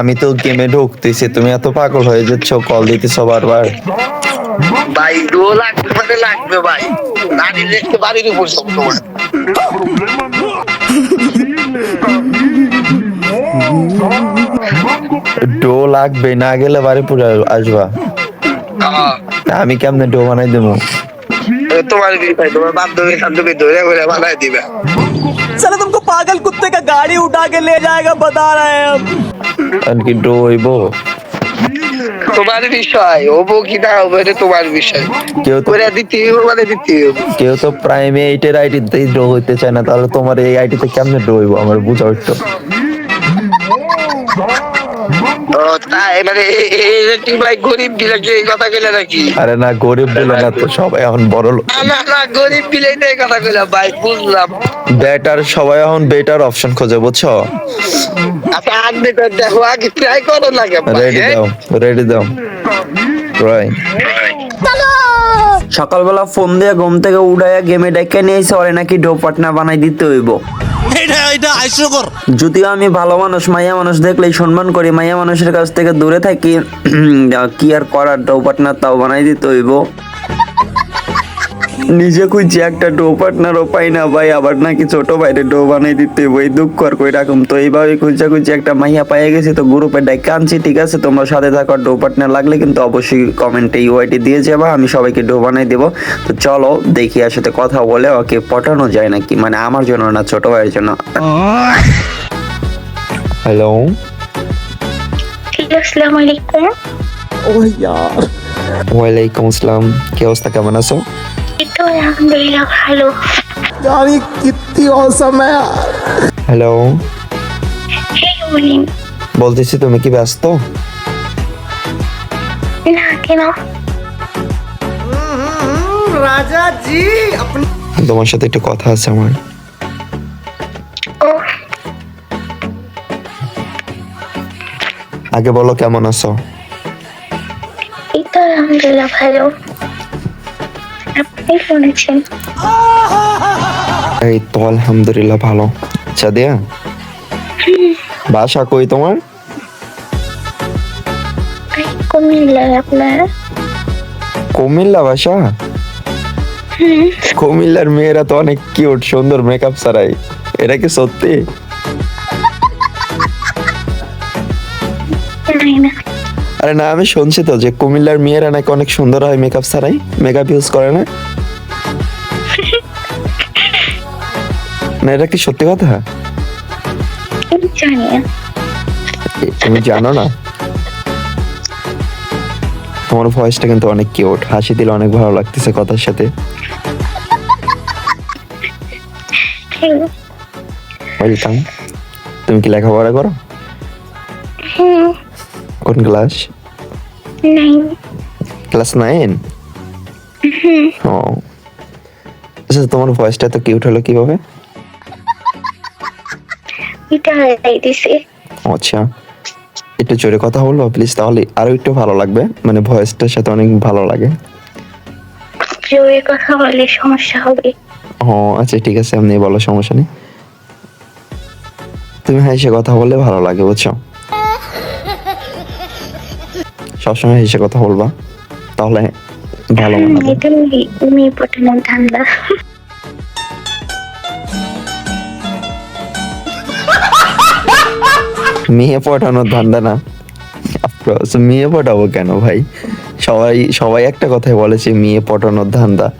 আমি তো গেমে ঢুকতেছি তুমি এত পাগল হয়ে যাচ্ছ কল দিতেছ বারবার। ভাই দু লাখ মানে লাগবে ভাই। নারী দেখতে বাড়ির উপর সব ডো লাগবে না গেলে বাড়ি পুরো আসবা। আমি কেমনে ডো বানাই দেবো? তোমার তোমার বান্ধবী বান্ধবী ধরে ধরে বানাই দিবে? সালা তুমকো পাগল কুত্তে কা গাড়ি উঠা কে লে যায়গা বতা রহে হ্যাঁ কি ডো হইব তোমার বিষয় হব কি না হব এটা তোমার বিষয়। কেউ তো করে দিতে হইব মানে দিতে হইব। কেউ তো প্রাইমে এইটের আইডিতেই ড্র হইতে চায় না তাহলে তোমার এই আইডিতে কেমনে ড্র হইব আমার বুঝা একটু ও তাই মানে এ- এ- এই যে কি ভাই গরিব বিলাকে এই কথা কইলে নাকি? আরে না গরিব বলে না তো সবাই এখন বড় লোক না না না গরিব বিলাই তো এই কথা কইলাম ভাই বুঝলাম। বেটার সবাই এখন বেটার অপশন খোঁজে বুঝছ? আচ্ছা আগে তো দেখো আগে ট্রাই করো লাগে রেডি হ্যাঁ? দাও রেডি দাও। রাইট সকালবেলা ফোন দিয়ে ঘুম থেকে উড়াইয়া গেমে ডেকে নিয়েছে ওরে নাকি ডো পাটনা বানাই দিতে হইব। যদিও আমি ভালো মানুষ মাইয়া মানুষ দেখলেই সম্মান করি মাইয়া মানুষের কাছ থেকে দূরে থাকি কি আর করার ডৌপাটনা তাও বানাই দিতে হইব। নিজে খুঁজছি একটা ডো পার্টনারও পাই না ভাই আবার নাকি ছোট ভাইরে ডো বানাই দিতে এই দুঃখ আর কই রাখুম। তো এইভাবে খুঁজছে খুঁজছে একটা মাইয়া পাইয়ে গেছি তো গ্রুপে ডাইকে আনছি ঠিক আছে তোমরা সাথে থাকো ডো পার্টনার লাগলে কিন্তু অবশ্যই কমেন্টে ইউআইটি দিয়ে যাবা আমি সবাইকে ডো বানাই দেবো। তো চলো দেখি আর সাথে কথা বলে ওকে পটানো যায় নাকি মানে আমার জন্য না ছোট ভাইয়ের জন্য। হ্যালো আসসালামু আলাইকুম ওয়ালাইকুম আসসালাম কি অবস্থা কেমন আছো? তো আলহামদুলিল্লাহ ভালো यार ये कितनी औसम है यार হ্যালো হ্যাঁ বলিন বলতেছি তুমি কি ব্যস্ত না কেন राजा जी अपनी তোমার সাথে একটু কথা আছে আমার ও আগে বলো কেমন আছো এই তো আলহামদুলিল্লাহ ভালো আপনি এই তো আলহামদুলিল্লাহ ভালো। আচ্ছা দিয়া? বাসা কই তোমার? কুমিল্লায় আপনার? কুমিল্লা বাসা? কুমিল্লার মেয়েরা তো অনেক কিউট সুন্দর মেকআপ ছাড়াই। এটা কি সত্যি? না। আরে না আমি শুনছি তো যে কুমিল্লার মেয়েরা নাকি অনেক সুন্দর হয় মেকআপ ছাড়াই। মেকআপ ইউজ করে না? না এটা কি সত্যি কথা? তুমি জানো না? তোমার ভয়েসটা কিন্তু অনেক কিউট হাসি দিলে অনেক ভালো লাগতেছে কথার সাথে। ওয়েলকাম তুমি কি লেখাপড়া করো? কোন ক্লাস? নাই ক্লাস নাইন? ও। আচ্ছা তোমার ভয়েসটা তো কিউট হলো কীভাবে? এটা হারাই দিছে। আচ্ছা একটু জোরে কথা বলব প্লিজ তাহলে আরও একটু ভালো লাগবে। মানে ভয়েসটার সাথে অনেক ভালো লাগে। জোরে কথা বললে সমস্যা হবে। ও আচ্ছা ঠিক আছে এমনি বলো সমস্যা নেই। তুমি হেসে কথা বললে ভালো লাগে বুঝছ? সবসময় হেসে কথা বলবা তাহলে ভালো মানাবে মেয়ে মেয়ে পটানোর ধান্দা না। মেয়ে পটাবো কেন ভাই? সবাই সবাই একটা কথাই বলেছে মেয়ে পটানোর ধান্দা।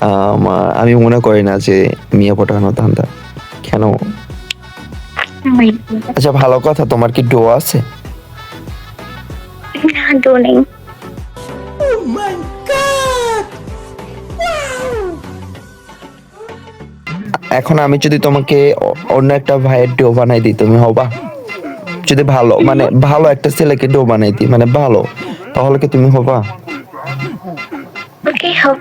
আমা- আমি মনে করি না যে মেয়ে পটানোর ধান্দা। কেন? আচ্ছা ভালো কথা তোমার কি ডো আছে? দো নেই এখন আমি যদি তোমাকে অন্য একটা ভাইয়ের ডো বানাই দিই তুমি হবা? যদি ভালো মানে ভালো একটা ছেলেকে ডো বানাই দিই মানে ভালো তাহলে কি তুমি হবা? ওকে হব।